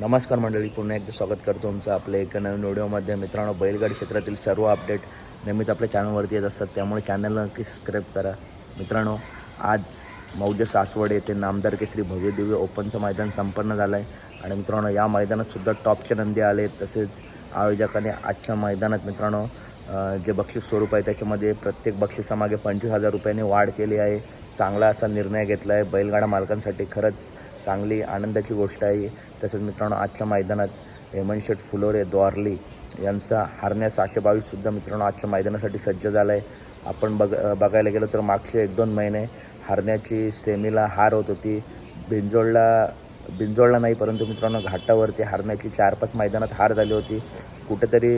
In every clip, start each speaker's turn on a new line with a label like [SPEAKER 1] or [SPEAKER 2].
[SPEAKER 1] नमस्कार मंडळी पुन्हा एकदा स्वागत करतो तुमचं आपल्या एका नवीन व्हिडिओमध्ये मित्रांनो बैलगाडी क्षेत्रातील सर्व अपडेट नेहमीच आपल्या चॅनलवरती येत असतात त्यामुळे चॅनलला नक्की सबस्क्राईब करा. मित्रांनो आज मौजे सासवड येथे नामदार केसरी भव्य दिव्य ओपनचं मैदान संपन्न झालं आहे आणि मित्रांनो या मैदानात सुद्धा टॉपचे नंदी आले तसेच आयोजकाने आजच्या मैदानात मित्रांनो जे बक्षीस स्वरूप आहे त्याच्यामध्ये प्रत्येक बक्षिसामागे पंचवीस हजार रुपयांनी वाढ केली आहे. चांगला असा निर्णय घेतला आहे बैलगाडा मालकांसाठी खरंच चांगली आनंदाची गोष्ट आहे तसंच मित्रांनो आजच्या मैदानात हेमंत शेठ फुलोरे द्वारली यांचा हारण्या सहाशे बावीससुद्धा मित्रांनो आजच्या मैदानासाठी सज्ज झाला आहे आपण बघ बघायला गेलो तर मागचे एक दोन महिने हारण्याची सेमीला हार होत होती. बिंजोळला बिंजोळला नाही परंतु मित्रांनो घाटावरती हारण्याची चार पाच मैदानात हार झाली होती. कुठेतरी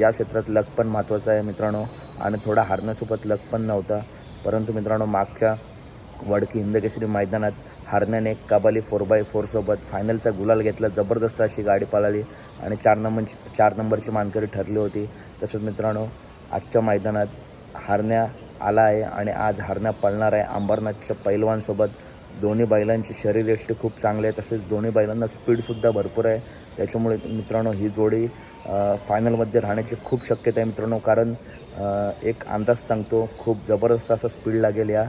[SPEAKER 1] या क्षेत्रात लक पण महत्त्वाचं आहे मित्रांनो. आणि थोडा हारण्यासोबत लक पण नव्हता. परंतु मित्रांनो मागच्या वडकी हिंदकेसरी मैदानात हारण्याने कबाली फोर बाय फोरसोबत फायनलचा गुलाल घेतला. जबरदस्त अशी गाडी पळाली आणि चार नंबर चार नंबरची मानकरी ठरली होती. तसंच मित्रांनो आजच्या मैदानात हारण्या आला आहे आणि आज हारण्या पळणार आहे. अंबरनाथच्या पैलवानसोबत दोन्ही बैलांची शरीरयष्टी खूप चांगली आहे. तसेच दोन्ही बैलांना स्पीडसुद्धा भरपूर आहे. त्याच्यामुळे मित्रांनो ही जोडी फायनलमध्ये राहण्याची खूप शक्यता आहे मित्रांनो. कारण एक अंदाज सांगतो खूप जबरदस्त असा स्पीड लागेल या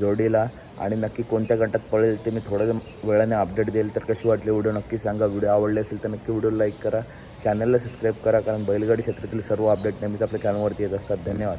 [SPEAKER 1] जोडीला. आणि नक्की कोणत्या गटात पळेल ते मी थोड्या वेळाने अपडेट देईल. तर कशी वाटली व्हिडिओ नक्की सांगा. व्हिडिओ आवडले असेल तर नक्की व्हिडिओ लाईक करा. चॅनलला सबस्क्राईब करा कारण बैलगाडी क्षेत्रातील सर्व अपडेट नेहमीच आपल्या चॅनलवरती येत असतात. धन्यवाद.